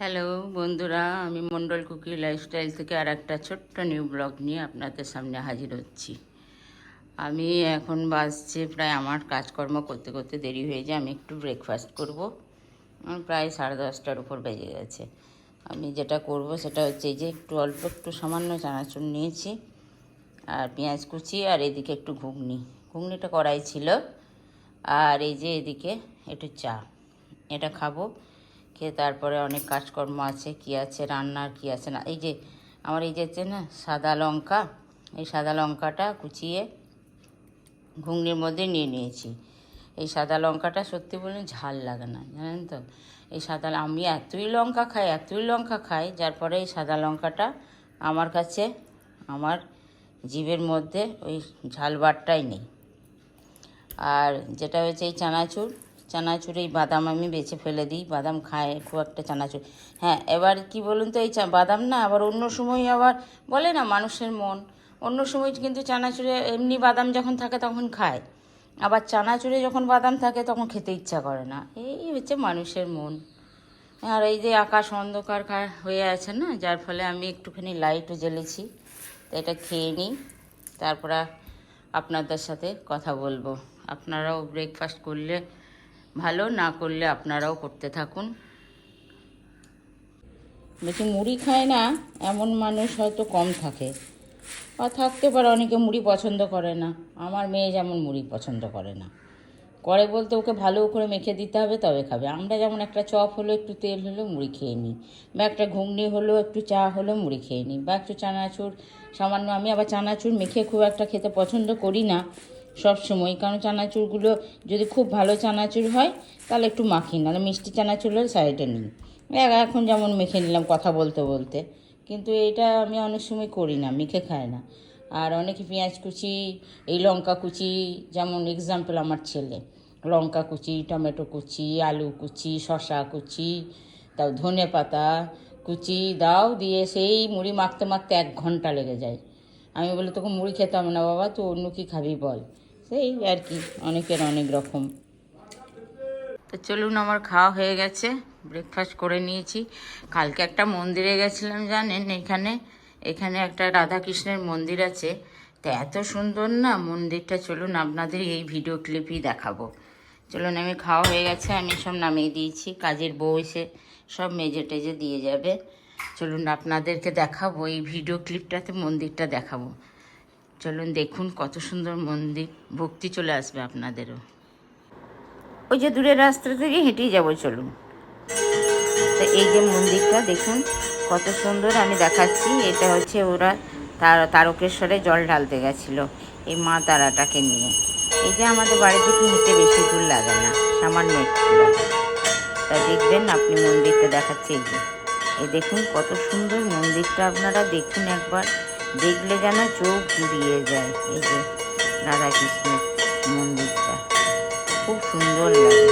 Hello বন্ধুরা, আমি Mondal cookie lifestyle থেকে আর একটা ছোট্ট নিউ ব্লগ নিয়ে আপনাদের সামনে হাজির হচ্ছি। আমি এখন বাজছে প্রায়, আমার কাজকর্ম করতে করতে দেরি হয়ে যায়, আমি একটু ব্রেকফাস্ট করব। প্রায় সাড়ে দশটার উপর বেজে গেছে। আমি যেটা করব সেটা হচ্ছে যে একটু অল্প একটু সামান্য চানাচুর নিয়েছি, আর পেঁয়াজ কুচি, আর এদিকে একটু ঘুগনি। ঘুগনিটা করাই ছিল, আর এই যে এদিকে একটু চা। এটা খাব। খেয়ে তারপরে অনেক কাজকর্ম আছে, কি আছে, রান্নার কি আছে না। এই যে আমার এই যে না, সাদা লঙ্কা, এই সাদা লঙ্কাটা কুচিয়ে ঘুগনির মধ্যে নিয়ে নিয়েছি। এই সাদা লঙ্কাটা সত্যি বলুন ঝাল লাগে না, জানেন তো? এই সাদা আমি এতই লঙ্কা খাই, এতই লঙ্কা খাই, যার পরে এই সাদা লঙ্কাটা আমার কাছে, আমার জীবের মধ্যে ওই ঝাল বারটাই নেই। আর যেটা হয়েছে এই চানাচুর চানাচুর, এই বাদাম আমি বেছে ফেলে দিই, বাদাম খায় খুব একটা চানাচুর। হ্যাঁ এবার কি বলুন তো, এই বাদাম না আবার অন্য সময় আবার বলে না মানুষের মন। অন্য সময় কিন্তু চানাচুরে এমনি বাদাম যখন থাকে তখন খায়। আবার চানাচুরে যখন বাদাম থাকে তখন খেতে ইচ্ছা করে না। এই হচ্ছে মানুষের মন। আর এই যে আকাশ অন্ধকার হয়ে আছে না, যার ফলে আমি একটুখানি লাইটও জ্বেলেছি। তো এটা খেয়ে নিই, তারপরে আপনাদের সাথে কথা বলব। আপনারাও ব্রেকফাস্ট করলে ভালো, না করলে আপনারাও করতে থাকুন। বেশি মুড়ি খায় না, এমন মানুষ হয়তো কম থাকে। বা থাকতে পারে, অনেকে মুড়ি পছন্দ করে না। আমার মেয়ে যেমন মুড়ি পছন্দ করে না। করে বলতে ওকে ভালো করে মেখে দিতে হবে, তবে খাবে। আমরা যেমন একটা চপ হলো, একটু তেল হলো, মুড়ি খেয়ে নিই। বা একটা ঘুগনি হলো, একটু চা হলো, মুড়ি খেয়ে নিই। বা একটু চানাচুর, সামান্য আমি আবার চানাচুর মেখে খুব একটা খেতে পছন্দ করি না। সব সময়। কারণ চানাচুরগুলো যদি খুব ভালো চানাচুর হয়, তাহলে একটু মাখি নাহলে মিষ্টি চানাচুর হলে সাইডে এ- এখন যেমন মেখে নিলাম কথা বলতে বলতে। কিন্তু এটা আমি অনেক সময় করি না, মেখে খায় না। আর অনেকে পেঁয়াজ কুচি, এই লঙ্কা কুচি, যেমন এক্সাম্পল আমার ছেলে। লঙ্কা কুচি, টমেটো কুচি, আলু কুচি শশা কুচি, তাও ধনে পাতা কুচি, দাও দিয়ে সেই মুড়ি মাখতে মাখতে এক ঘণ্টা লেগে যায়। আমি বলি, তোকে মুড়ি খেতে হবে না বাবা, তুই অন্য কি খাবি বল? সেই আর কি, অনেকের অনেক রকম। তো চলুন, আমার খাওয়া হয়ে গেছে ব্রেকফাস্ট করে নিয়েছি। কালকে একটা মন্দিরে গেছিলাম, জানেন? এখানে এখানে একটা রাধাকৃষ্ণের মন্দির আছে। তা এত সুন্দর না মন্দিরটা, চলুন আপনাদের এই ভিডিও ক্লিপই দেখাবো। চলুন, আমি খাওয়া হয়ে গেছে, আমি সব নামিয়ে দিয়েছি। কাজের বউ এসে সব মেজে টেজে দিয়ে যাবে। চলুন, আপনাদেরকে দেখাবো, এই ভিডিও ক্লিপটাতে মন্দিরটা দেখাবো। চলুন দেখুন কত সুন্দর মন্দির, ভক্তি চলে আসবে আপনাদেরও। ওই যে দূরের রাস্তা থেকে হেঁটেই যাব, চলুন। তো এই যে মন্দিরটা, দেখুন কত সুন্দর, আমি দেখাচ্ছি। এটা হচ্ছে ওরা তার তারকেশ্বরে জল ঢালতে গেছিল, এই মা তারাটাকে নিয়ে। এই যে আমাদের বাড়ি থেকে হেঁটে বেশি দূর লাগে না, সামান্য একটু তা দেখবেন আপনি মন্দিরটা দেখাচ্ছে এই যে। এই দেখুন কত সুন্দর মন্দিরটা, আপনারা দেখুন একবার। দেখলে যেন চোখ জুড়িয়ে যায় এই যে রাধাকৃষ্ণের মন্দিরটা। খুব সুন্দর লাগে।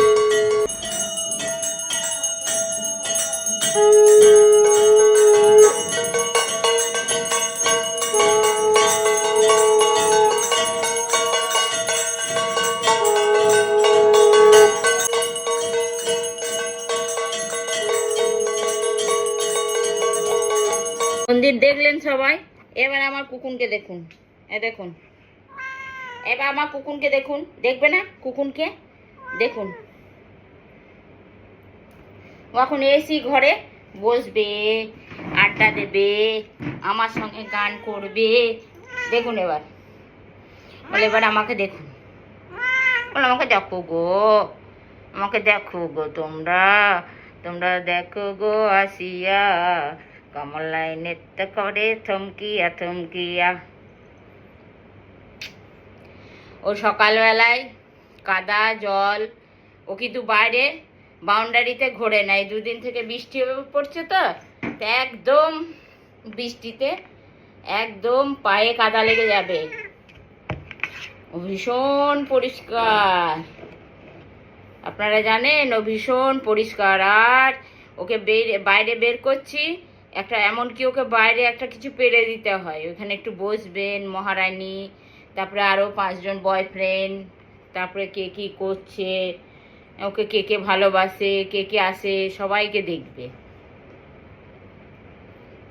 মন্দির দেখলেন সবাই? এবার আমার কুকুনকে দেখুন। এ দেখুন। এবার আমার কুকুনকে দেখুন। দেখবে না কুকুনকে? দেখুন। এখন এসি ঘরে বসবে, আড্ডা দেবে, আমার সঙ্গে গান করবে। দেখুন এবার। বলে এবার আমাকে দেখুন। বলে আমাকে দেখো গো। আমাকে দেখো গো তোমরা। তোমরা দেখো গো আসিয়া। কমলায় নৃত্য করে থমকিয়া থমকিয়া। ও সকালবেলায় কাদা, জল, ও কিন্তু বাইরে বাউন্ডারিতে ঘোরে নাই। দুদিন থেকে বৃষ্টি পড়ছে তো একদম বৃষ্টিতে একদম পায়ে কাদা লেগে যাবে। ও ভীষণ পরিষ্কার। আপনারা জানেন ও ভীষণ পরিষ্কার। আর ওকে বের, বাইরে বের করছি একটা এমন কি ওকে বাইরে একটা কিছু পেরে দিতে হয়। ওখানে একটু বসবেন, মহারানী, তারপরে আরও পাঁচজন বয়ফ্রেন্ড তারপরে কে কী করছে, ওকে কে কে ভালোবাসে, কে কে আসে, সবাইকে দেখবে।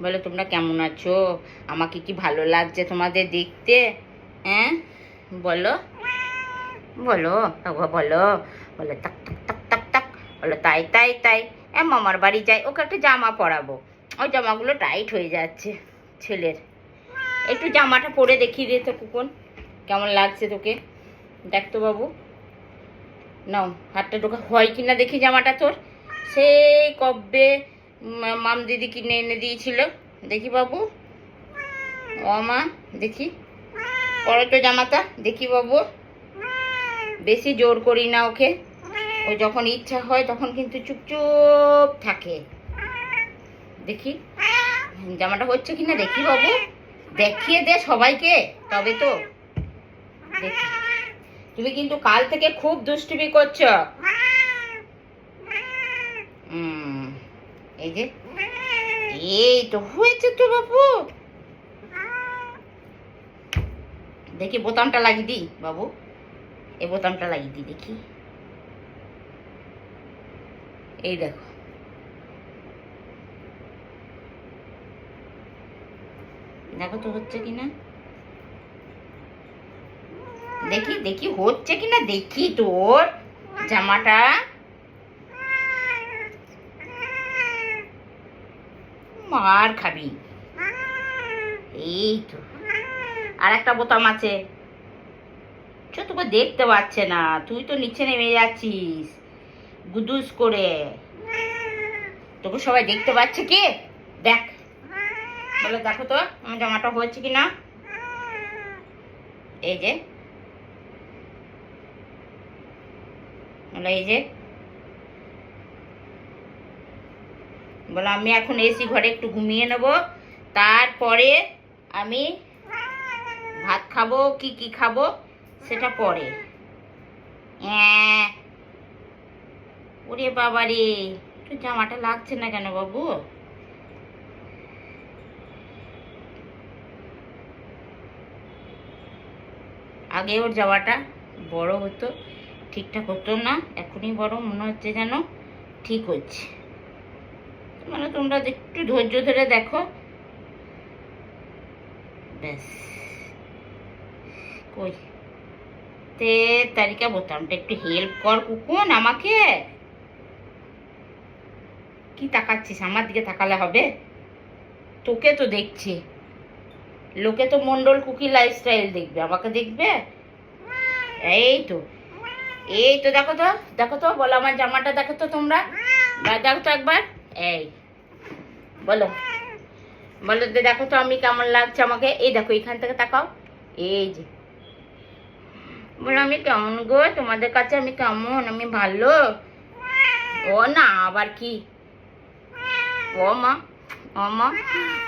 বলো, তোমরা কেমন আছো? আমাকে কি ভালো লাগছে তোমাদের দেখতে? হ্যাঁ? বলো। বলো বলো। বলো টাক টাক টাক টাক বলো, তাই তাই তাই। এ মামার বাড়ি যাই, ওকে একটা জামা পরাবো। ওই জামাগুলো টাইট হয়ে যাচ্ছে, ছেলের। একটু জামাটা পরে দেখিয়ে দে তো কুকুন কেমন লাগছে তোকে? দেখ তো বাবু। নাও, হাতটা ঢোকা। হয় কি না দেখি জামাটা তোর? সেই কবে মাম দিদি কিনে এনে দিয়েছিল। দেখি বাবু। ও মা, দেখি। পরে তো জামাটা, দেখি বাবু। বেশি জোর করি না ওকে। ও যখন ইচ্ছা হয় তখন কিন্তু চুপচুপ থাকে। দেখি। জামাটা হচ্ছে কিনা দেখি বাবু। দেখিয়ে দে সবাইকে, তবে তো। দেখি। তুমি কিন্তু কাল থেকে খুব দুষ্টুমি করছ। এই যে। এই তো হয়েছে তো বাবু। দেখি বোতামটা লাগিয়ে দিই বাবু। এই বোতামটা লাগিয়ে দিই, দেখি। এই দেখো। দেখো তো হচ্ছে কিনা। দেখি দেখি হচ্ছে কিনা, দেখি তোর জামাটা। মার খাবি। এই তো। আর একটা বোতাম আছে। তোকে দেখতে পাচ্ছে না। তুই তো নিচে নেমে যাচ্ছিস। গুদুস করে। তোকে সবাই দেখতে পাচ্ছে কি? দেখ। বলে, দেখো তো, আমার জামাটা হয়েছে কি না এই যে। বলে, এই যে। বলে, আমি এখন এসি ঘরে একটু ঘুমিয়ে নেব। তারপরে আমি ভাত খাব, কি কি খাব, সেটা পরে। অ্যাঁ। ওরে বাবা রে তোর জামাটা লাগছে না কেন বাবু? আগে ওর যাওয়াটা বড় হতো, ঠিকঠাক হতো না, এখনই বড়, মনে হচ্ছে যেন ঠিক হচ্ছে। মানে তোমরা একটু ধৈর্য ধরে দেখো। ব্যাস। কই? তে তারিকা বোতামটা একটু হেল্প কর কুকুন আমাকে। কি তাকাচ্ছিস? আমার দিকে তাকালে হবে? তোকে তো দেখছি। লোকে তো মন্ডল কুকি লাইফস্টাইল দেখবে, আমাকে দেখবে? এই তো এই তো দেখো তো দেখো তো, বলো আমার জামাটা দেখো তো তোমরা। দেখো তো একবার, এই, বলো। বলো দেখো তো আমি কেমন লাগছে আমাকে, এই দেখো এখান থেকে তাকাও, এই যে। বলো আমি কেমন গো, তোমাদের কাছে আমি কেমন, আমি ভালো। ও না, আবার কি? ও মা। ও মা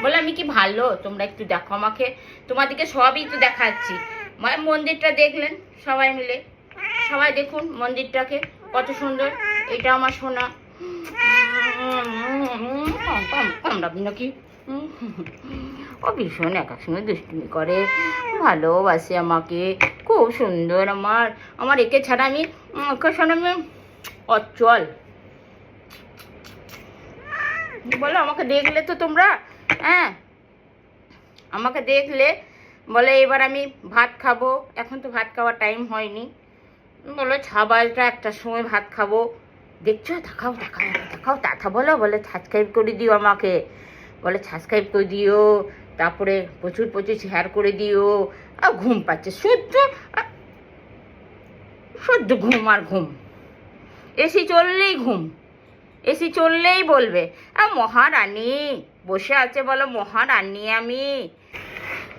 বলে, আমি কি ভালো? তোমরা একটু দেখো আমাকে। তোমাদেরকে সবই তো দেখাচ্ছি। মানে মন্দিরটা দেখলেন সবাই মিলে। সবাই দেখুন মন্দিরটাকে, কত সুন্দর। এটা আমার সোনা। নাকি ও ভীষণ এক এক সময় দুষ্টুমি করে। ভালোবাসে আমাকে। খুব সুন্দর আমার। আমার একে ছাড়া আমি একে ছাড়া আমি অচল। বলো, আমাকে দেখলে তো তোমরা হ্যাঁ? আমাকে দেখলে, বলে এবার আমি ভাত খাব। এখন তো ভাত খাওয়ার টাইম হয়নি। বলো ছাবালটা একটা সময় ভাত খাব। দেখছ? দেখাও দেখাও দেখাও তাথা বলো, বলে সাবস্ক্রাইব করে দিও আমাকে। বলে সাবস্ক্রাইব করে দিও, তারপরে প্রচুর প্রচুর শেয়ার করে দিও। আর ঘুম পাচ্ছে, সহ্য, আ- সহ্য, ঘুম আর ঘুম। এসি চললেই ঘুম। এসি চললেই বলবে মহারানী, বসে আছে বলো মহারানী আমি।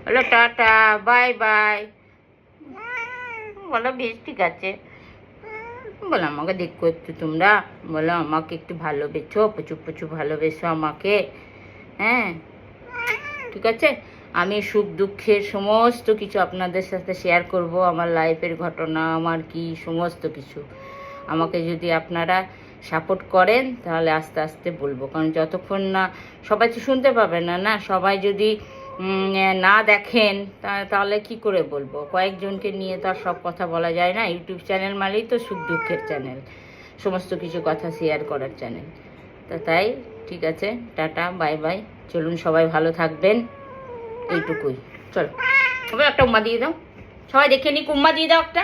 বলো, টাটা, বাই বাই। বলো, বেশ, ঠিক আছে। বলো, আমাকে দেখো একটু তোমরা। বলো, আমাকে একটু ভালোবেসো, প্রচুর প্রচুর ভালোবেসো আমাকে। হ্যাঁ ঠিক আছে? আমি সুখ, দুঃখের সমস্ত কিছু আপনাদের সাথে শেয়ার করব, আমার লাইফের ঘটনা, আমার কি সমস্ত কিছু। আমাকে যদি আপনারা সাপোর্ট করেন, তাহলে আস্তে আস্তে বলব। কারণ যতক্ষণ না, সবাই তো শুনতে পাবে না না? সবাই যদি না দেখেন তাহলে কি করে বলব? কয়েকজনকে নিয়ে তো আর সব কথা বলা যায় না। ইউটিউব চ্যানেল মানেই তো সুখ দুঃখের চ্যানেল, সমস্ত কিছু কথা শেয়ার করার চ্যানেল। তা তাই, ঠিক আছে, টাটা বাই বাই চলুন, সবাই ভালো থাকবেন। এইটুকুই। চলো, সবাই একটা উম্মা দিয়ে দাও। সবাই দেখে নি উম্মা দিয়ে দাও একটা।